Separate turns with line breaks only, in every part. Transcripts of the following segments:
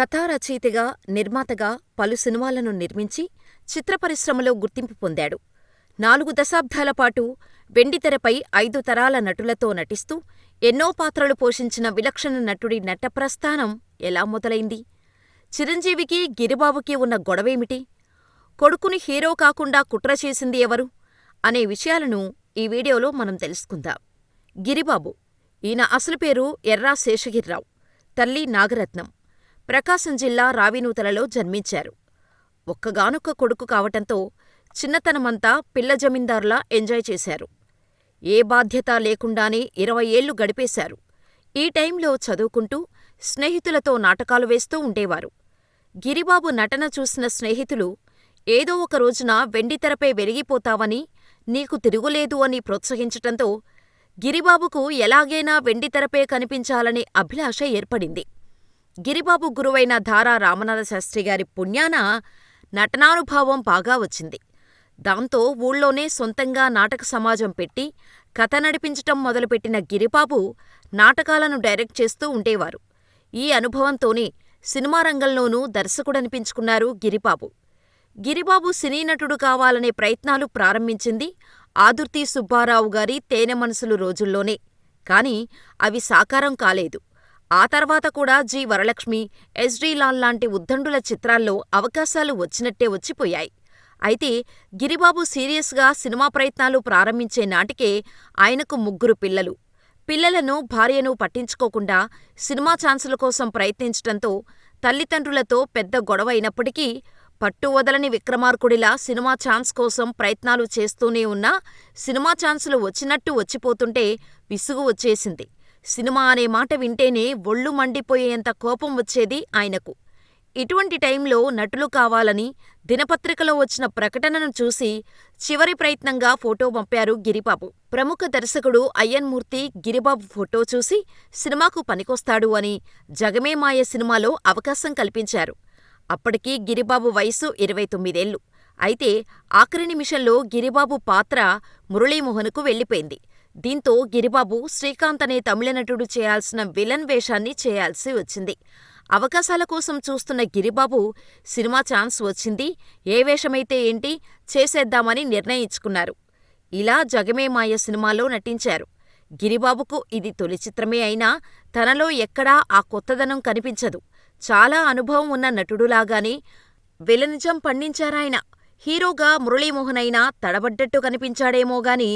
కథా రచయితగా, నిర్మాతగా పలు సినిమాలను నిర్మించి చిత్ర పరిశ్రమలో గుర్తింపు పొందాడు. నాలుగు దశాబ్దాల పాటు వెండితెరపై ఐదు తరాల నటులతో నటిస్తూ ఎన్నో పాత్రలు పోషించిన విలక్షణ నటుడి నటప్రస్థానం ఎలా మొదలైంది? చిరంజీవికి, గిరిబాబుకి ఉన్న గొడవేమిటి? కొడుకుని హీరో కాకుండా కుట్ర చేసింది ఎవరు? అనే విషయాలను ఈ వీడియోలో మనం తెలుసుకుందాం. గిరిబాబు ఈయన అసలు పేరు ఎర్రా శేషగిర్రావు తల్లి నాగరత్నం. ప్రకాశం జిల్లా రావినూతలలో జన్మించారు. ఒక్కగానొక్క కొడుకు కావటంతో చిన్నతనమంతా పిల్ల జమీందారులా ఎంజాయ్ చేశారు. ఏ బాధ్యతా లేకుండానే ఇరవై ఏళ్ళు గడిపేశారు. ఈ టైంలో చదువుకుంటూ, స్నేహితులతో నాటకాలు వేస్తూ ఉండేవారు. గిరిబాబు నటన చూసిన స్నేహితులు ఏదో ఒక రోజున వెండితెరపై వెలిగిపోతావని, నీకు తిరుగులేదు అని ప్రోత్సహించటంతో గిరిబాబుకు ఎలాగైనా వెండితెరపై కనిపించాలనే అభిలాష ఏర్పడింది. గిరిబాబు గురువైన ధారా రామనాథశాస్త్రిగారి పుణ్యాన నటనానుభావం బాగా వచ్చింది. దాంతో ఊళ్ళోనే సొంతంగా నాటక సమాజం పెట్టి కథ నడిపించటం మొదలుపెట్టిన గిరిబాబు నాటకాలను డైరెక్ట్ చేస్తూ ఉండేవారు. ఈ అనుభవంతోనే సినిమా రంగంలోనూ దర్శకుడనిపించుకున్నారు గిరిబాబు. గిరిబాబు సినీ నటుడు కావాలనే ప్రయత్నాలు ప్రారంభించింది ఆదుర్తి సుబ్బారావుగారి తేనె మనసులు రోజుల్లోనే. కాని అవి సాకారం కాలేదు. ఆ తర్వాత కూడా G. Varalakshmi, S. D. Lal లాంటి ఉద్దండుల చిత్రాల్లో అవకాశాలు వచ్చినట్టే వచ్చిపోయాయి. అయితే గిరిబాబు సీరియస్గా సినిమా ప్రయత్నాలు ప్రారంభించే నాటికే ఆయనకు ముగ్గురు పిల్లలు. పిల్లలను, భార్యను పట్టించుకోకుండా సినిమా ఛాన్సుల కోసం ప్రయత్నించటంతో తల్లిదండ్రులతో పెద్ద గొడవ అయినప్పటికీ పట్టువదలని విక్రమార్కుడిలా సినిమా ఛాన్స్ కోసం ప్రయత్నాలు చేస్తూనే ఉన్నా సినిమా ఛాన్సులు వచ్చినట్టు వచ్చిపోతుంటే విసుగు వచ్చేసింది. సినిమా అనే మాట వింటేనే ఒళ్ళు మండిపోయేంత కోపం వచ్చేది ఆయనకు. ఇటువంటి టైంలో నటులు కావాలని దినపత్రికలో వచ్చిన ప్రకటనను చూసి చివరి ప్రయత్నంగా ఫోటో పంపారు గిరిబాబు. ప్రముఖ దర్శకుడు అయ్యన్మూర్తి గిరిబాబు ఫోటో చూసి సినిమాకు పనికొస్తాడు అని జగమేమాయ సినిమాలో అవకాశం కల్పించారు. అప్పటికి గిరిబాబు వయసు ఇరవై తొమ్మిదేళ్ళు. అయితే ఆఖరి నిమిషంలో గిరిబాబు పాత్ర మురళీమోహన్కు వెళ్ళిపోయింది. దీంతో గిరిబాబు శ్రీకాంత్ అనే తమిళ నటుడు చేయాల్సిన విలన్ వేషాన్ని చేయాల్సి వచ్చింది. అవకాశాల కోసం చూస్తున్న గిరిబాబు సినిమా ఛాన్స్ వచ్చింది, ఏ వేషమైతే ఏంటి చేసేద్దామని నిర్ణయించుకున్నారు. ఇలా జగమే మాయ సినిమాలో నటించారు. గిరిబాబుకు ఇది తొలి చిత్రమే అయినా తనలో ఎక్కడా ఆ కొత్తదనం కనిపించదు. చాలా అనుభవం ఉన్న నటుడులాగానే విలనిజం పండించారాయన. హీరోగా మురళీమోహన్ అయినా తడబడ్డట్టు కనిపించాడేమోగాని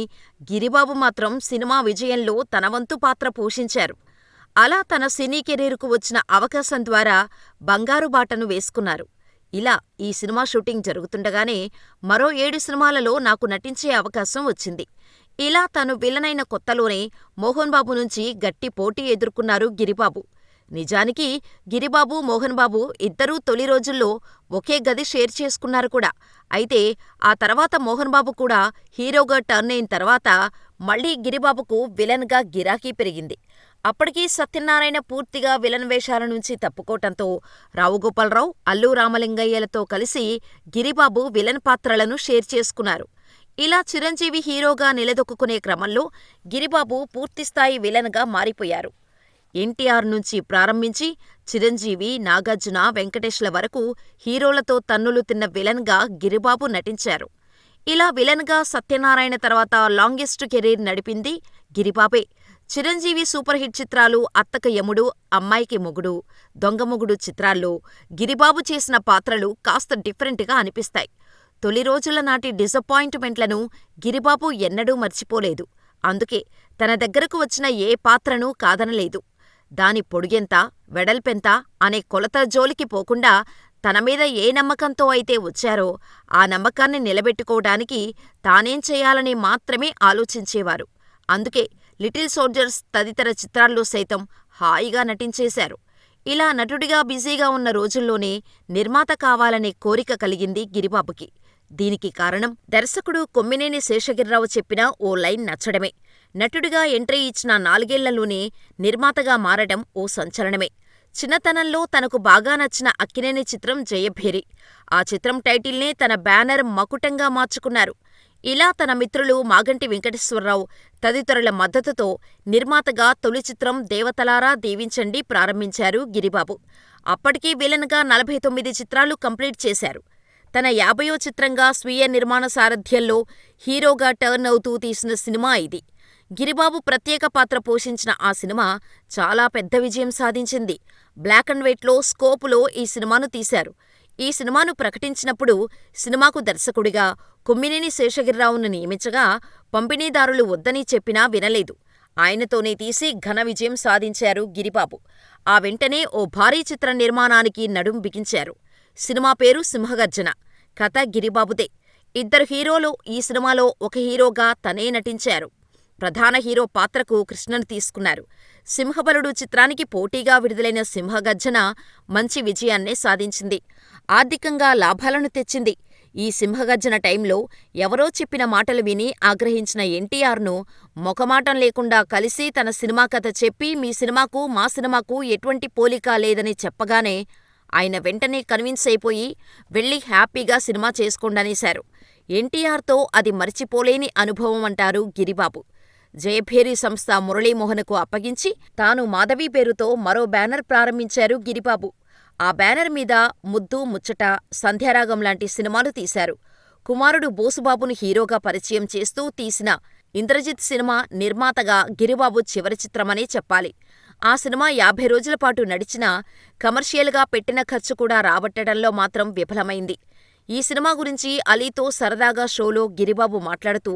గిరిబాబు మాత్రం సినిమా విజయంలో తన వంతు పాత్ర పోషించారు. అలా తన సినీ కెరీర్కు వచ్చిన అవకాశం ద్వారా బంగారు బాటను వేసుకున్నారు. ఇలా ఈ సినిమా షూటింగ్ జరుగుతుండగానే మరో ఏడు సినిమాలలో నాకు నటించే అవకాశం వచ్చింది. ఇలా తను విలనైన కొత్తలోనే మోహన్ బాబు నుంచి గట్టి పోటీ ఎదుర్కొన్నారు గిరిబాబు. నిజానికి గిరిబాబు, మోహన్ బాబు ఇద్దరూ తొలి రోజుల్లో ఒకే గది షేర్ చేసుకున్నారు కూడా. అయితే ఆ తర్వాత మోహన్ బాబు కూడా హీరోగా టర్న్ అయిన తర్వాత మళ్ళీ గిరిబాబుకు విలన్గా గిరాకీ పెరిగింది. అప్పటికి సత్యనారాయణ పూర్తిగా విలన్ వేషాల నుంచి తప్పుకోవటంతో రావుగోపాలరావు, అల్లు రామలింగయ్యలతో కలిసి గిరిబాబు విలన్ పాత్రలను షేర్ చేసుకున్నారు. ఇలా చిరంజీవి హీరోగా నిలదొక్కునే క్రమంలో గిరిబాబు పూర్తిస్థాయి విలన్గా మారిపోయారు. ఎన్టీఆర్ నుంచి ప్రారంభించి చిరంజీవి, నాగార్జున, వెంకటేష్ల వరకు హీరోలతో తన్నులు తిన్న విలన్గా గిరిబాబు నటించారు. ఇలా విలన్గా సత్యనారాయణ తర్వాత లాంగెస్ట్ కెరీర్ నడిపింది గిరిబాబే. చిరంజీవి సూపర్ హిట్ చిత్రాలు అత్తక యముడు, అమ్మాయికి మొగుడు, దొంగమొగుడు చిత్రాల్లో గిరిబాబు చేసిన పాత్రలు కాస్త డిఫరెంట్గా అనిపిస్తాయి. తొలి రోజుల నాటి డిసప్పాయింట్మెంట్లను గిరిబాబు ఎన్నడూ మర్చిపోలేదు. అందుకే తన దగ్గరకు వచ్చిన ఏ పాత్రనూ కాదనలేదు. దాని పొడుగెంత, వెడల్పెంత అనే కొలత జోలికి పోకుండా తనమీద ఏ నమ్మకంతో అయితే వచ్చారో ఆ నమ్మకాన్ని నిలబెట్టుకోవడానికి తానేం చేయాలని మాత్రమే ఆలోచించేవారు. అందుకే లిటిల్ సోల్జర్స్ తదితర చిత్రాల్లో సైతం హాయిగా నటించేశారు. ఇలా నటుడిగా బిజీగా ఉన్న రోజుల్లోనే నిర్మాత కావాలనే కోరిక కలిగింది గిరిబాబుకి. దీనికి కారణం దర్శకుడు కొమ్మినేని శేషగిరిరావు చెప్పిన ఓ లైన్ నచ్చడమే. నటుడిగా ఎంట్రీ ఇచ్చిన నాలుగేళ్ళలోనే నిర్మాతగా మారడం ఓ సంచలనమే. చిన్నతనంలో తనకు బాగా నచ్చిన అక్కినేని చిత్రం జయభేరి. ఆ చిత్రం టైటిల్నే తన బ్యానర్ మకుటంగా మార్చుకున్నారు. ఇలా తన మిత్రులు మాగంటి వెంకటేశ్వరరావు తదితరుల మద్దతుతో నిర్మాతగా తొలి చిత్రం దేవతలారా దీవించండి ప్రారంభించారు గిరిబాబు. అప్పటికి విలన్గా నలభై తొమ్మిది చిత్రాలు కంప్లీట్ చేశారు. తన యాభయో చిత్రంగా స్వీయ నిర్మాణ సారథ్యంలో హీరోగా టర్న్ అవుతూ తీసిన సినిమా ఇది. గిరిబాబు ప్రత్యేక పాత్ర పోషించిన ఆ సినిమా చాలా పెద్ద విజయం సాధించింది. బ్లాక్ అండ్ వైట్లో స్కోపులో ఈ సినిమాను తీశారు. ఈ సినిమాను ప్రకటించినప్పుడు సినిమాకు దర్శకుడిగా కొమ్మినేని శేషగిరిరావును నియమించగా పంపిణీదారులు వద్దని చెప్పినా వినలేదు. ఆయనతోనే తీసి ఘన విజయం సాధించారు గిరిబాబు. ఆ వెంటనే ఓ భారీ చిత్ర నిర్మాణానికి నడుం బిగించారు. సినిమా పేరు సింహగర్జన. కథ గిరిబాబుదే. ఇద్దరు హీరోలు ఈ సినిమాలో ఒక హీరోగా తనే నటించారు. ప్రధాన హీరో పాత్రకు కృష్ణను తీసుకున్నారు. సింహబలుడు చిత్రానికి పోటీగా విడుదలైన సింహగర్జన మంచి విజయాన్నే సాధించింది. ఆర్థికంగా లాభాలను తెచ్చింది. ఈ సింహగర్జన టైంలో ఎవరో చెప్పిన మాటలు విని ఆగ్రహించిన ఎన్టీఆర్ను మొఖమాటం లేకుండా కలిసి తన సినిమా కథ చెప్పి మీ సినిమాకు మా సినిమాకు ఎటువంటి పోలిక లేదని చెప్పగానే ఆయన వెంటనే కన్విన్స్ అయిపోయి వెళ్ళి హ్యాపీగా సినిమా చేసుకోండనేశారు. ఎన్టీఆర్తో అది మరిచిపోలేని అనుభవం అంటారు గిరిబాబు. జయభేరి సంస్థ మురళీమోహన్కు అప్పగించి తాను మాధవి పేరుతో మరో బ్యానర్ ప్రారంభించారు గిరిబాబు. ఆ బ్యానర్ మీద ముద్దు ముచ్చట, సంధ్యారాగం లాంటి సినిమాలు తీశారు. కుమారుడు బోసుబాబును హీరోగా పరిచయం చేస్తూ తీసిన ఇంద్రజిత్ సినిమా నిర్మాతగా గిరిబాబు చివరి చిత్రమనే చెప్పాలి. ఆ సినిమా యాభై రోజులపాటు నడిచినా కమర్షియల్గా పెట్టిన ఖర్చు కూడా రాబట్టడంలో మాత్రం విఫలమైంది. ఈ సినిమా గురించి అలీతో సరదాగా షోలో గిరిబాబు మాట్లాడుతూ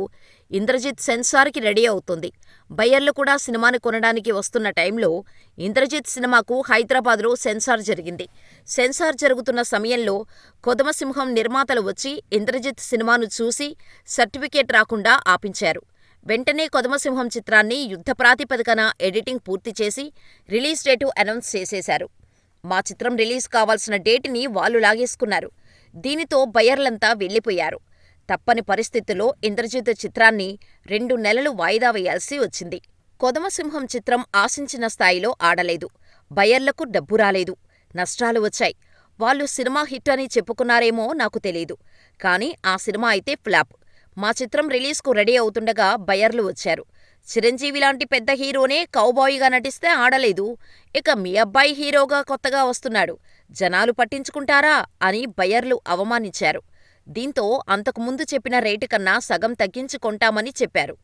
ఇంద్రజిత్ సెన్సార్కి రెడీ అవుతోంది. బయ్యర్లు కూడా సినిమాని కొనడానికి వస్తున్న టైంలో ఇంద్రజిత్ సినిమాకు హైదరాబాద్లో సెన్సార్ జరిగింది. సెన్సార్ జరుగుతున్న సమయంలో కొదమసింహం నిర్మాతలు వచ్చి ఇంద్రజిత్ సినిమాను చూసి సర్టిఫికేట్ రాకుండా ఆపించారు. వెంటనే కొదమసింహం చిత్రాన్ని యుద్ధ ప్రాతిపదికన ఎడిటింగ్ పూర్తి చేసి రిలీజ్ డేటు అనౌన్స్ చేసేశారు. మా చిత్రం రిలీజ్ కావాల్సిన డేటుని వాళ్ళు లాగేసుకున్నారు. దీనితో బయర్లంతా వెళ్ళిపోయారు. తప్పని పరిస్థితుల్లో ఇంద్రజిత్ చిత్రాన్ని రెండు నెలలు వాయిదా వేయాల్సి వచ్చింది. కొదమసింహం చిత్రం ఆశించిన స్థాయిలో ఆడలేదు. బయర్లకు డబ్బు రాలేదు. నష్టాలు వచ్చాయి. వాళ్ళు సినిమా హిట్ అని చెప్పుకున్నారేమో నాకు తెలీదు. కానీ ఆ సినిమా అయితే ఫ్లాప్. మా చిత్రం రిలీజ్కు రెడీ అవుతుండగా బయర్లు వచ్చారు. చిరంజీవి లాంటి పెద్ద హీరోనే కౌబాయ్గా నటిస్తే ఆడలేదు. ఇక మీ అబ్బాయి హీరోగా కొత్తగా వస్తున్నాడు. జనాలు పట్టించుకుంటారా అని బయర్లు అవమానించారు. దీంతో అంతకుముందు చెప్పిన రేటు కన్నా సగం తగ్గించి కొంటామని చెప్పారు.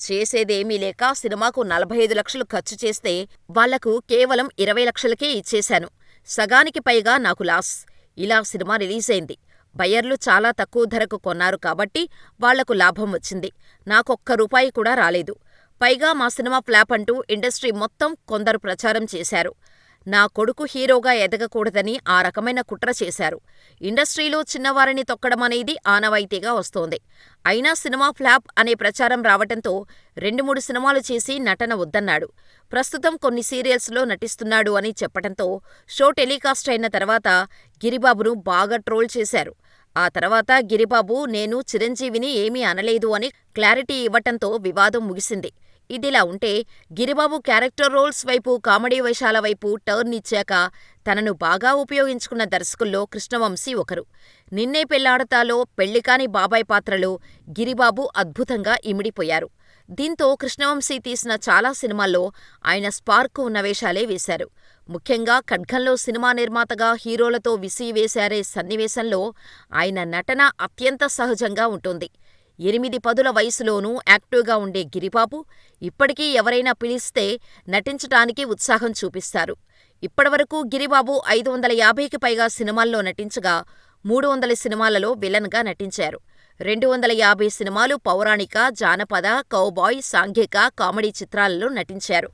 చేసేదేమీ లేక సినిమాకు నలభై ఐదు లక్షలు ఖర్చు చేస్తే వాళ్ళకు కేవలం ఇరవై లక్షలకే ఇచ్చేశాను. సగానికి పైగా నాకు లాస్. ఇలా సినిమా రిలీజైంది. బయర్లు చాలా తక్కువ ధరకు కొన్నారు కాబట్టి వాళ్ళకు లాభం వచ్చింది. నాకొక్క రూపాయి కూడా రాలేదు. పైగా మా సినిమా ఫ్లాప్ అంటూ ఇండస్ట్రీ మొత్తం కొందరు ప్రచారం చేశారు. నా కొడుకు హీరోగా ఎదగకూడదని ఆ రకమైన కుట్ర చేశారు. ఇండస్ట్రీలో చిన్నవారిని తొక్కడమనేది ఆనవాయితీగా వస్తోంది. అయినా సినిమా ఫ్లాప్ అనే ప్రచారం రావటంతో రెండు మూడు సినిమాలు చేసి నటన వద్దన్నాడు. ప్రస్తుతం కొన్ని సీరియల్స్లో నటిస్తున్నాడు అని చెప్పటంతో షో టెలికాస్ట్ అయిన తర్వాత గిరిబాబును బాగా ట్రోల్ చేశారు. ఆ తర్వాత గిరిబాబు నేను చిరంజీవిని ఏమీ అనలేదు అని క్లారిటీ ఇవ్వటంతో వివాదం ముగిసింది. ఇదిలా ఉంటే గిరిబాబు క్యారెక్టర్ రోల్స్ వైపు కామెడీ వేషాల వైపు టర్న్ ఇచ్చాక తనను బాగా ఉపయోగించుకున్న దర్శకుల్లో కృష్ణవంశీ ఒకరు. నిన్నే పెళ్ళాడతాలో పెళ్ళికాని బాబాయ్ పాత్రలో గిరిబాబు అద్భుతంగా ఇమిడిపోయారు. దీంతో కృష్ణవంశీ తీసిన చాలా సినిమాల్లో ఆయన స్పార్క్ ఉన్న వేషాలే వేశారు. ముఖ్యంగా ఖడ్గంలో సినిమా నిర్మాతగా హీరోలతో విసివేశారే సన్నివేశంలో ఆయన నటన అత్యంత సహజంగా ఉంటుంది. ఎనిమిది పదుల వయసులోనూ యాక్టివ్గా ఉండే గిరిబాబు ఇప్పటికీ ఎవరైనా పిలిస్తే నటించటానికి ఉత్సాహం చూపిస్తారు. ఇప్పటివరకు గిరిబాబు ఐదు వందల యాభైకి పైగా సినిమాల్లో నటించగా మూడు వందల సినిమాలలో విలన్గా నటించారు. రెండు వందల యాభై సినిమాలు పౌరాణిక, జానపద, కౌబాయ్, సాంఘిక, కామెడీ చిత్రాలలో నటించారు.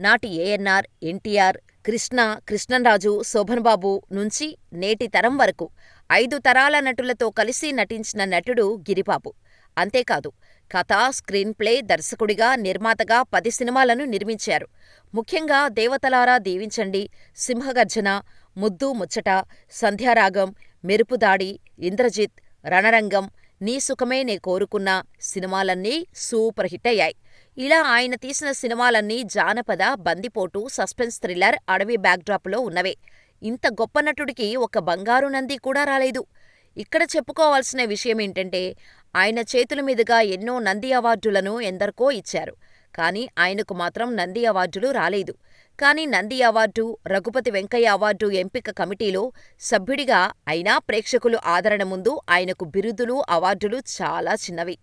నాటి ఏఎన్నార్, ఎన్టీఆర్, కృష్ణ, కృష్ణంరాజు, శోభన్బాబు నుంచి నేటి తరం వరకు ఐదు తరాల నటులతో కలిసి నటించిన నటుడు గిరిబాబు. అంతేకాదు కథ, స్క్రీన్ ప్లే, దర్శకుడిగా, నిర్మాతగా పది సినిమాలను నిర్మించారు. ముఖ్యంగా దేవతలారా దీవించండి, సింహగర్జన, ముద్దు ముచ్చట, సంధ్యారాగం, మెరుపుదాడి, ఇంద్రజిత్, రణరంగం, నీ సుఖమే నే కోరుకున్నా సినిమాలన్నీ సూపర్ హిట్ అయ్యాయి. ఇలా ఆయన తీసిన సినిమాలన్నీ జానపద, బందిపోటు, సస్పెన్స్ థ్రిల్లర్, అడవి బ్యాక్డ్రాప్లో ఉన్నవే. ఇంత గొప్ప నటుడికి ఒక బంగారు నంది కూడా రాలేదు. ఇక్కడ చెప్పుకోవాల్సిన విషయమేంటంటే ఆయన చేతుల మీదుగా ఎన్నో నంది అవార్డులను ఎందరికో ఇచ్చారు. కానీ ఆయనకు మాత్రం నంది అవార్డులు రాలేదు. కానీ నంది అవార్డు, రఘుపతి వెంకయ్య అవార్డు ఎంపిక కమిటీలో సభ్యుడిగా అయినా ప్రేక్షకుల ఆదరణ ముందు ఆయనకు బిరుదులు, అవార్డులు చాలా చిన్నవి.